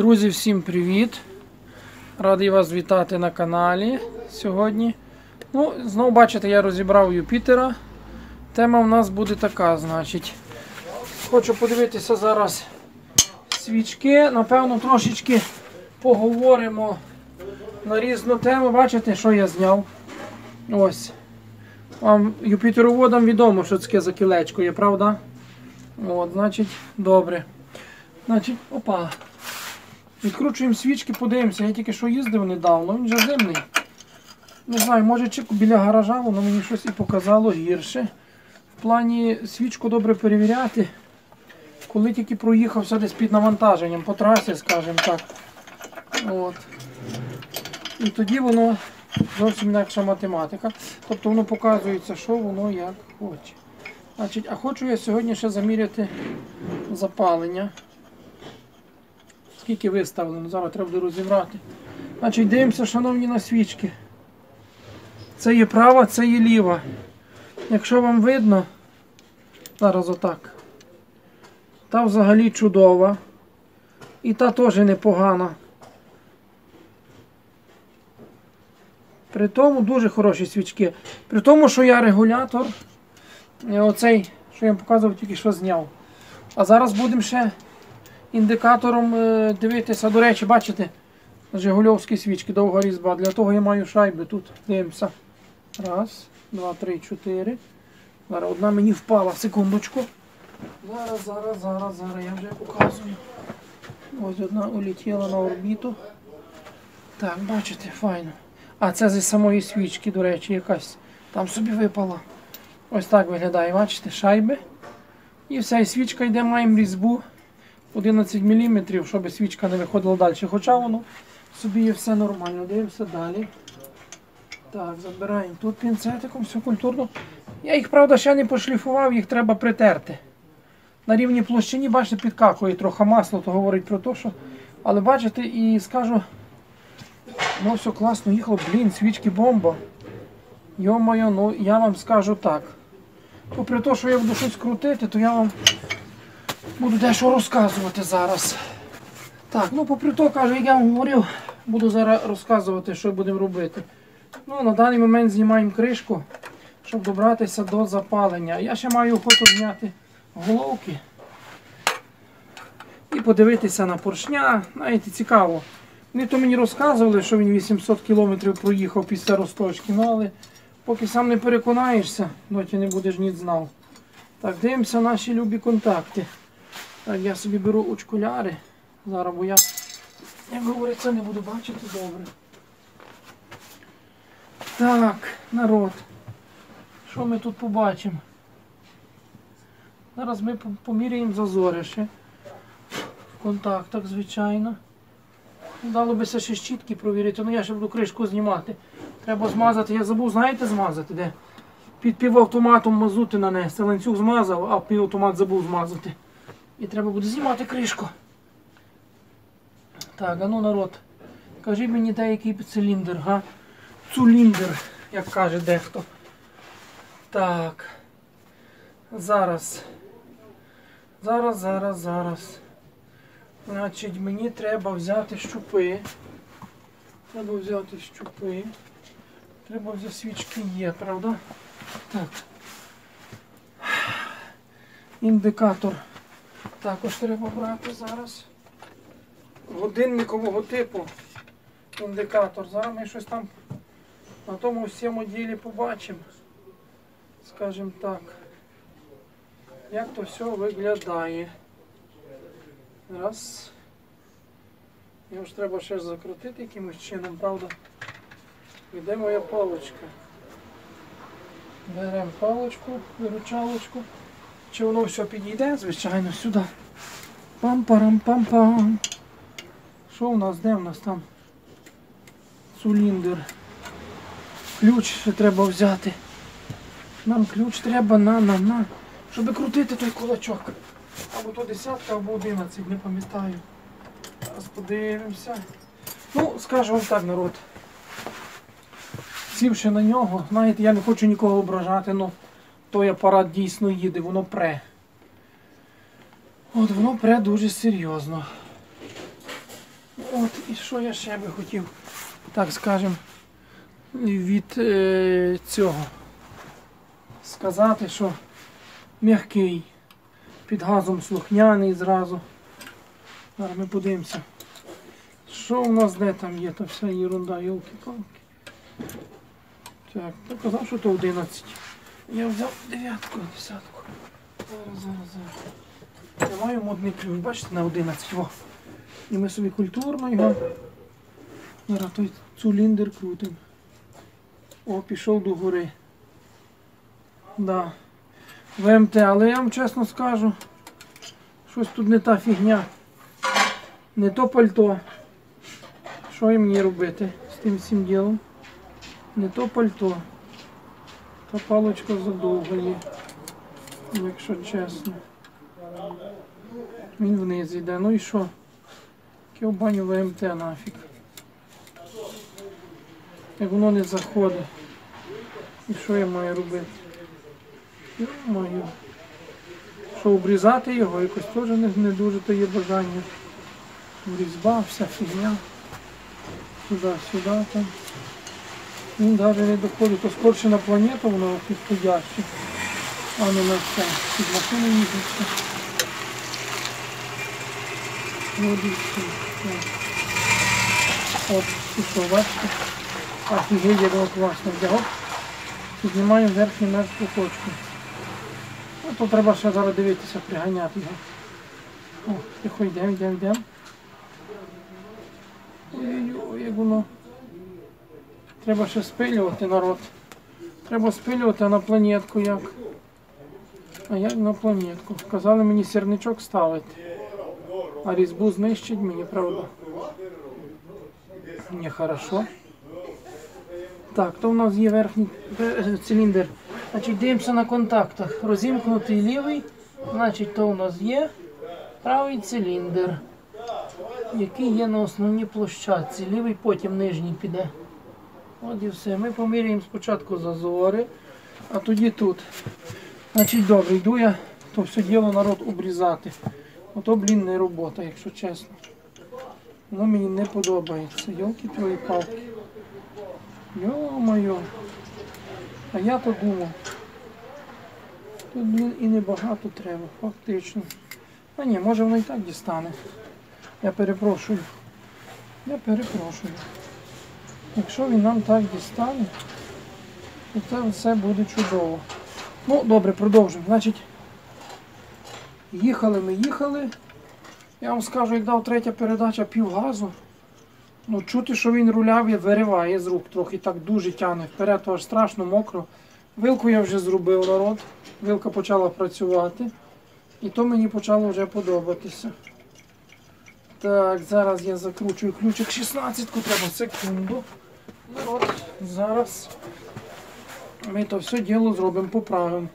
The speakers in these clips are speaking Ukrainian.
Друзі, всім привіт! Радий вас вітати на каналі сьогодні. Ну, знову бачите, я розібрав Юпітера. Тема в нас буде така, значить. Хочу подивитися зараз свічки. Напевно, трошечки поговоримо на різну тему. Бачите, що я зняв? Ось. Вам Юпітероводам відомо, що таке за кілечко є, правда? От, значить, добре. Значить, опа. Відкручуємо свічки, подивимося. Я тільки що їздив недавно, він же зимний. Не знаю, може чи біля гаража, воно мені щось і показало гірше. В плані свічку добре перевіряти. Коли тільки проїхався десь під навантаженням по трасі, скажімо так. От. І тоді воно зовсім інакша математика. Тобто воно показується, що воно як хоче. Значить, а хочу я сьогодні ще заміряти запалення. Скільки виставлено, зараз треба розібрати. Значить, дивимося, шановні, на свічки. Це є права, це є ліва. Якщо вам видно, зараз отак. Та взагалі чудова. І та теж непогана. При тому дуже хороші свічки. При тому, що я регулятор, е, оцей, що я вам показував, тільки що зняв. А зараз будемо ще індикатором е, дивитися. До речі, бачите, Жигульовські свічки, довга різьба. Для того я маю шайби тут. Дивимося. Раз, два, три, чотири. Зараз одна мені впала, секундочку. Зараз, зараз, зараз, зараз я вже показую. Ось одна улетіла на орбіту. Так, бачите, файно. А це зі самої свічки, до речі, якась там собі випала. Ось так виглядає, бачите, шайби. І вся і свічка йде, маємо різьбу 11 мм, щоб свічка не виходила далі. Хоча воно собі є все нормально. Дивимося далі. Так, забираємо тут пінцетиком, все культурно. Я їх, правда, ще не пошліфував, їх треба притерти. На рівні площині, бачите, підкакує трохи масло, то говорить про те, що. Але бачите, і скажу, ну все класно їхало, блін, свічки бомба. Йо-моє, ну я вам скажу так. Попри те, що я буду щось крутити, то я вам буду дещо розказувати зараз. Так, ну попри те, кажу, як я вам говорив, буду зараз розказувати, що будемо робити. Ну, На даний момент знімаємо кришку, щоб добратися до запалення. Я ще маю охоту зняти головки і подивитися на поршня. Знаєте, цікаво. Вони то мені розказували, що він 800 км проїхав після розточки, ну але поки сам не переконаєшся, доті не будеш ніц знав. Так, дивимося наші любі контакти. Так, я собі беру очкуляри. Зараз, бо я, як говориться, не буду бачити добре. Так, народ. Що ми тут побачимо? Зараз ми поміряємо зазори ще. В контактах, звичайно. Дало би ще щітки провірити, ну я ще буду кришку знімати. Треба змазати, я забув, знаєте, змазати де? Під півавтоматом мазути нанести. Ланцюг змазав, а півавтомат забув змазати. І треба буде знімати кришку. Так, а ну народ. Кажіть мені де який циліндр, га? Цуліндр, як каже дехто. Так. Зараз. Зараз, зараз, зараз. Значить, мені треба взяти щупи. Треба взяти щупи. Треба взяти свічки є, правда? Так. Індикатор також треба брати зараз. Годинникового типу індикатор. Зараз ми щось там на тому всьому ділі побачимо. Скажімо так. Як то все виглядає. Раз. Його ж треба ще закрутити якимось чином, правда? І де моя паличка? Беремо паличку, виручалочку. Чи воно все підійде, звичайно, сюди. Пам-парам-пам-пам. Що у нас? Де в нас там? Циліндр. Ключ ще треба взяти. Нам ключ треба на на на. Щоб крутити той кулачок. Або то десятка, або одинадцять, не пам'ятаю. Зараз подивимося. Ну, скажу вам так, народ. Сівши на нього, знаєте, я не хочу нікого ображати, але той апарат дійсно їде, воно пре. От воно пре дуже серйозно. От, і що я ще би хотів, так скажем, від е, цього сказати, що м'який, під газом слухняний зразу. Зараз ми подивимося. Що у нас де там є, то вся ерунда, йолки-палки. Так, ти казав, що то 11. Я взяв дев'ятку, десятку. Зараз, зараз, зараз. Я маю модний ключ, бачите, на 11. Во. І ми собі культурно його. Зараз той циліндр крутим. О, пішов до гори. Да. ВМТ, але я вам чесно скажу, щось тут не та фігня. Не то пальто. Що їм мені робити з тим всім ділом? Не то пальто. Та паличка задовга є. Якщо чесно. Він вниз йде. Ну і що? Яке в баню ВМТ нафіг. Як воно не заходить. І що я маю робити? Я маю. Що обрізати його якось теж не, дуже то є бажання. Різьба, вся фігня. Туди-сюди там. Він навіть не доходить, то скорше на планету воно підходяще, а не на це. Під. От і все. Так. От, пішов, бачите? Офігеть, як воно класно вдягав. Піднімаємо верхню мертву точку. Ну, то треба ще зараз дивитися, приганяти його. О, тихо, йдемо, йдемо, йдемо. Ой-ой-ой, як воно. Треба ще спилювати народ. Треба спилювати на планетку як. А як на планетку? Казали мені сірничок ставити. А різьбу знищить мені, правда. Не хорошо. Так, то в нас є верхній е, циліндр. Значить, дивимося на контактах. Розімкнутий лівий, значить, то у нас є правий циліндр, який є на основній площадці. Лівий потім нижній піде. От і все. Ми поміряємо спочатку зазори, а тоді тут. Значить, добре, йду я то все діло народ обрізати. Ото, блін, не робота, якщо чесно. Воно мені не подобається. Йолки твої палки. Йо-моє. А я то думав. Тут, блін, і небагато треба, фактично. А ні, може воно і так дістане. Я перепрошую. Я перепрошую. Якщо він нам так дістане, то це все буде чудово. Ну, добре, продовжимо. Значить, їхали ми їхали. Я вам скажу, як дав третя передача півгазу. Ну, чути, що він руляв, і вириває з рук трохи, так дуже тягне вперед, аж страшно мокро. Вилку я вже зробив народ. Вилка почала працювати. І то мені почало вже подобатися. Так, зараз я закручую ключик 16 треба секунду. Народ, зараз ми то все діло зробимо, поправимо.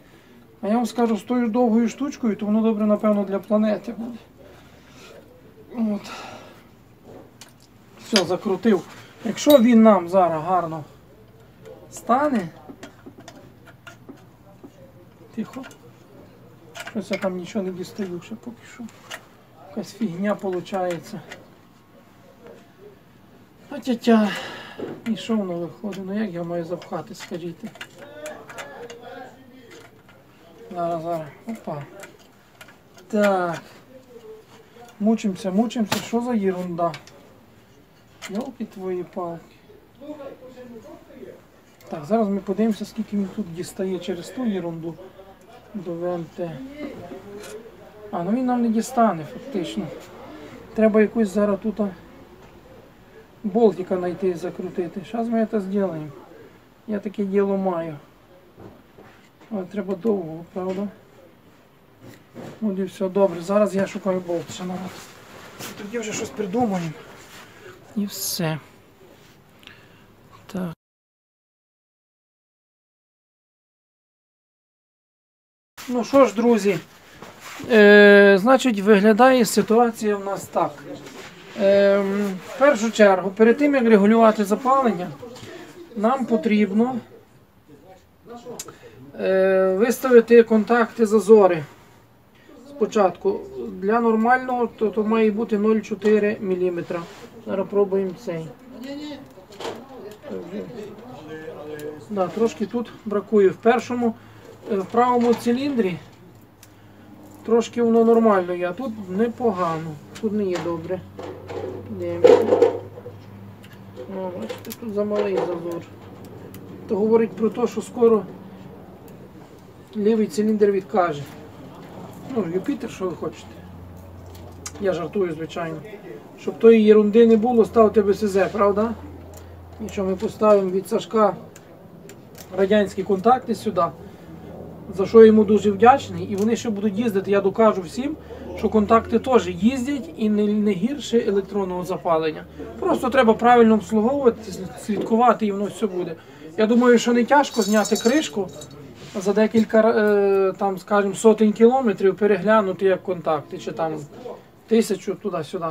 А я вам скажу, з тою довгою штучкою, то воно добре, напевно, для планети буде. От. Все, закрутив. Якщо він нам зараз гарно стане. Тихо. Щось я там нічого не дістаю ще поки що. Якась фігня виходить. Тя-тя. І що воно виходить? Ну як я маю запхати, скажіть? Зараз, зараз. Опа. Так. Мучимося, мучимося. Що за ерунда? Йолки твої палки. Так, зараз ми подивимося, скільки він тут дістає через ту ерунду до ВМТ. А, ну він нам не дістане фактично. Треба якусь зараз тут болтика знайти і закрутити. Зараз ми це зробимо. Я таке діло маю. Але треба довго, правда? От і все добре. Зараз я шукаю болт. Тоді вже щось придумаємо. І все. Ну що ж, друзі, е, значить, виглядає ситуація в нас так. Е, в першу чергу, перед тим як регулювати запалення, нам потрібно е, виставити контакти зазори. Спочатку для нормального то, то має бути 0,4 мм. Зараз пробуємо цей. Да, трошки тут бракує. В першому, е, в правому циліндрі трошки воно нормально є, а тут непогано. Тут не є добре. Дивимося. Бачите, тут замалий зазор. То говорить про те, що скоро лівий циліндр відкаже. Ну, Юпітер, що ви хочете. Я жартую, звичайно. Щоб тої ерунди не було, ставте БСЗ, правда? І що ми поставимо від Сашка радянські контакти сюди, за що я йому дуже вдячний. І вони ще будуть їздити, я докажу всім, що контакти теж їздять і не, не гірше електронного запалення. Просто треба правильно обслуговувати, слідкувати і воно все буде. Я думаю, що не тяжко зняти кришку за декілька, е, там, скажімо, сотень кілометрів переглянути як контакти, чи там тисячу туди-сюди.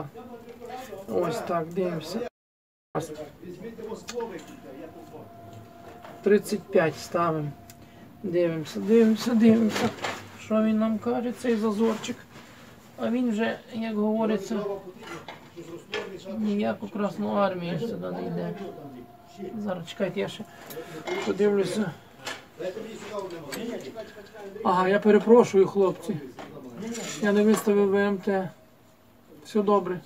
Ось так, дивимося. 35 ставимо. Дивимося, дивимося, дивимося. Що він нам каже, цей зазорчик. А він вже, як говориться, ніяк у Красну армію сюди не йде. Зараз чекайте, я ще подивлюся. Ага, я перепрошую, хлопці. Я не виставив ВМТ. Все добре.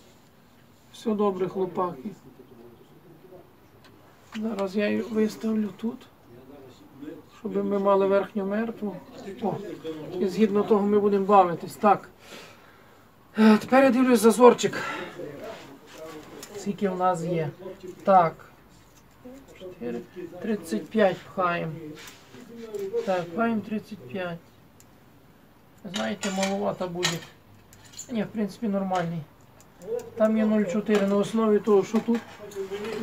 Все добре, хлопаки. Зараз я її виставлю тут, щоб ми мали верхню мертву. О, і згідно того ми будемо бавитись. Так. Е, Тепер я дивлюсь зазорчик. Скільки в нас є. Так. 4, 35 пхаємо. Так, пхаємо 35. Знаєте, маловато буде. Ні, в принципі, нормальний. Там є 0,4 на основі того, що тут.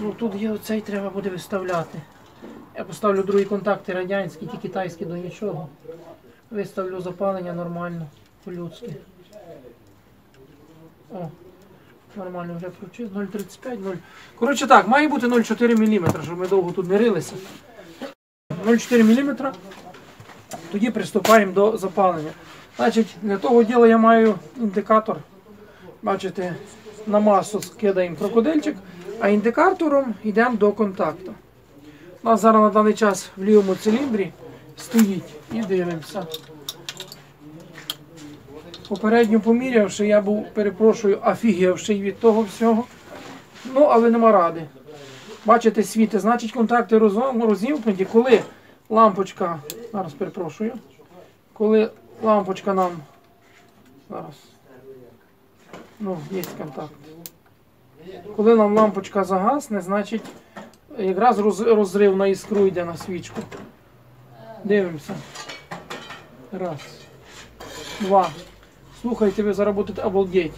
Ну тут є оцей треба буде виставляти. Я поставлю другі контакти радянські, ті китайські до нічого. Виставлю запалення нормально, по-людськи. О, нормально вже включив. 0,35, 0. Коротше так, має бути 0,4 мм, щоб ми довго тут не рилися. 0,4 мм. Тоді приступаємо до запалення. Значить, для того діла я маю індикатор. Бачите, на масу скидаємо крокодильчик, а індикатором йдемо до контакту. У нас зараз на даний час в лівому циліндрі стоїть і дивимося. Попередньо помірявши, я був, перепрошую, офігівший від того всього. Ну, але нема ради. Бачите, світи, значить контакти розімкнуті, коли лампочка, зараз перепрошую, коли лампочка нам зараз. Ну, є контакт. Коли нам лампочка загасне, значить якраз роз- розрив на іскру йде на свічку. Дивимося. Раз. Два. Слухайте, ви зараз будете обалдеть.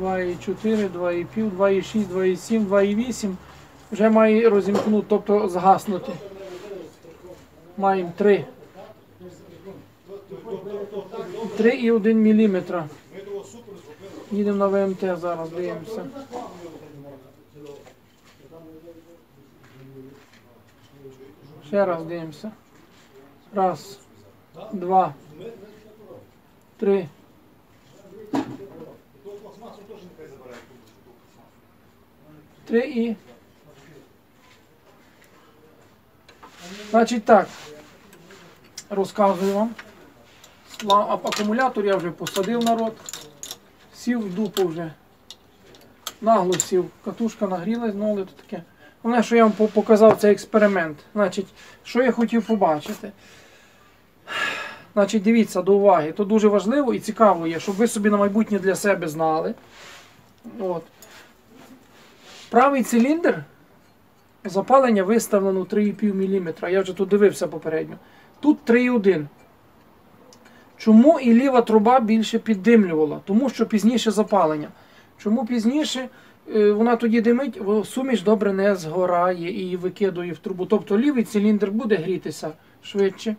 2,4, 2,5, 2,6, 2,7, 2,8. Вже має розімкнути, тобто згаснути. Маємо 3. 3,1 мм. Їдемо на ВМТ зараз, дивимося. Ще раз дивимося. Раз, два, три. Три і. Значить так. Розказую вам. Акумулятор я вже посадив народ. Сів в дупу вже. Нагло сів. Катушка нагрілась, ну але то таке. Головне, що я вам показав цей експеримент. Значить, що я хотів побачити. Значить, дивіться до уваги. То дуже важливо і цікаво є, щоб ви собі на майбутнє для себе знали. От. Правий циліндр запалення виставлено 3,5 мм. Я вже тут дивився попередньо. Тут 3,1. Чому і ліва труба більше піддимлювала? Тому що пізніше запалення. Чому пізніше? Е, Вона тоді димить, суміш добре не згорає і викидує в трубу. Тобто лівий циліндр буде грітися швидше.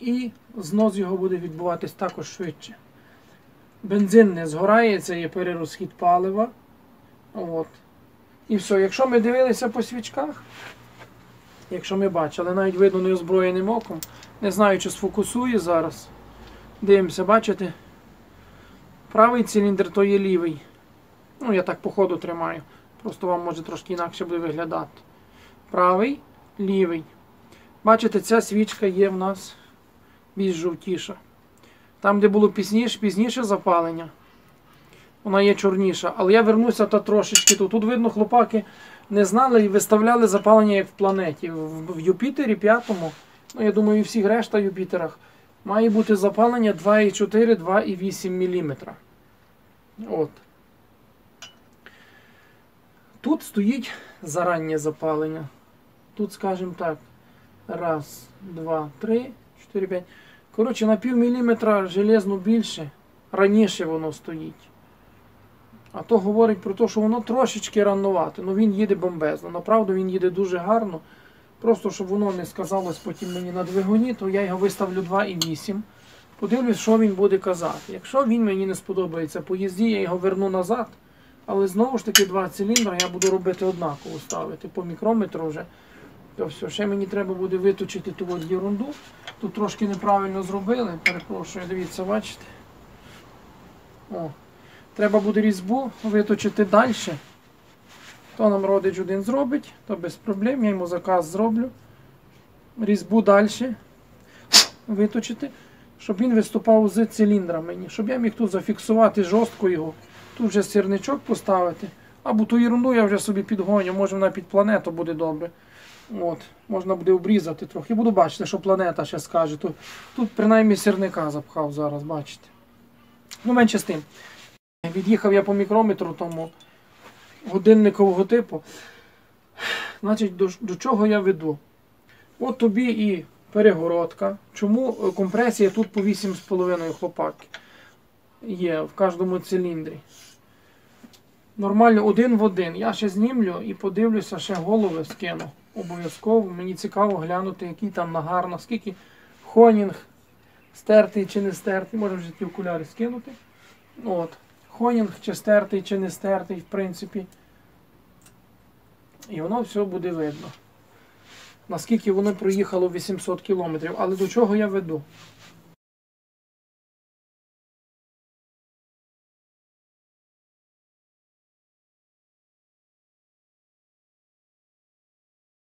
І знос його буде відбуватись також швидше. Бензин не згорає, це є перерозхід палива. От. І все. Якщо ми дивилися по свічках, якщо ми бачили, навіть видно неозброєним оком, не знаю, чи сфокусує зараз. Дивимося, бачите? Правий циліндр то є лівий. Ну, я так по ходу тримаю. Просто вам може трошки інакше буде виглядати. Правий, лівий. Бачите, ця свічка є в нас більш жовтіша. Там, де було пізніше, пізніше запалення, вона є чорніша. Але я вернуся та трошечки тут. Тут видно, хлопаки не знали і виставляли запалення як в планеті. В, Юпітері п'ятому, ну я думаю, і всіх решта Юпітерах, має бути запалення 2,4, 2,8 мм. От. Тут стоїть зараннє запалення. Тут, скажімо так, раз, два, три, чотири, п'ять. Коротше, на пів міліметра железно більше. Раніше воно стоїть. А то говорить про те, що воно трошечки ранувате. Ну він їде бомбезно. Направду він їде дуже гарно. Просто щоб воно не сказалось потім мені на двигуні, то я його виставлю 2,8. Подивлюсь, що він буде казати. Якщо він мені не сподобається по їзді, я його верну назад. Але знову ж таки два циліндри я буду робити однаково ставити по мікрометру вже. То все, ще мені треба буде виточити ту от ерунду. Тут трошки неправильно зробили. Перепрошую, дивіться, бачите. О. Треба буде різьбу виточити далі. То нам родич один зробить, то без проблем. Я йому заказ зроблю. Різьбу далі виточити, щоб він виступав з циліндра мені, щоб я міг тут зафіксувати жорстко його. Тут вже сірничок поставити. Або ту ерунду я вже собі підгоню, може вона під планету буде добре. От, Можна буде обрізати трохи. Буду бачити, що планета ще скаже. Тут, тут принаймні сірника запхав зараз, бачите. Ну, менше з тим. Від'їхав я по мікрометру тому годинникового типу. Значить, до, до чого я веду? От тобі і перегородка. Чому е, компресія тут по 8,5 хлопаки є в кожному циліндрі? Нормально один в один. Я ще знімлю і подивлюся, ще голови скину. Обов'язково. Мені цікаво глянути, який там нагар, наскільки хонінг стертий чи не стертий. Можемо вже ті окуляри скинути. От. Хонінг чи стертий, чи не стертий, в принципі. І воно все буде видно. Наскільки воно проїхало 800 кілометрів. Але до чого я веду?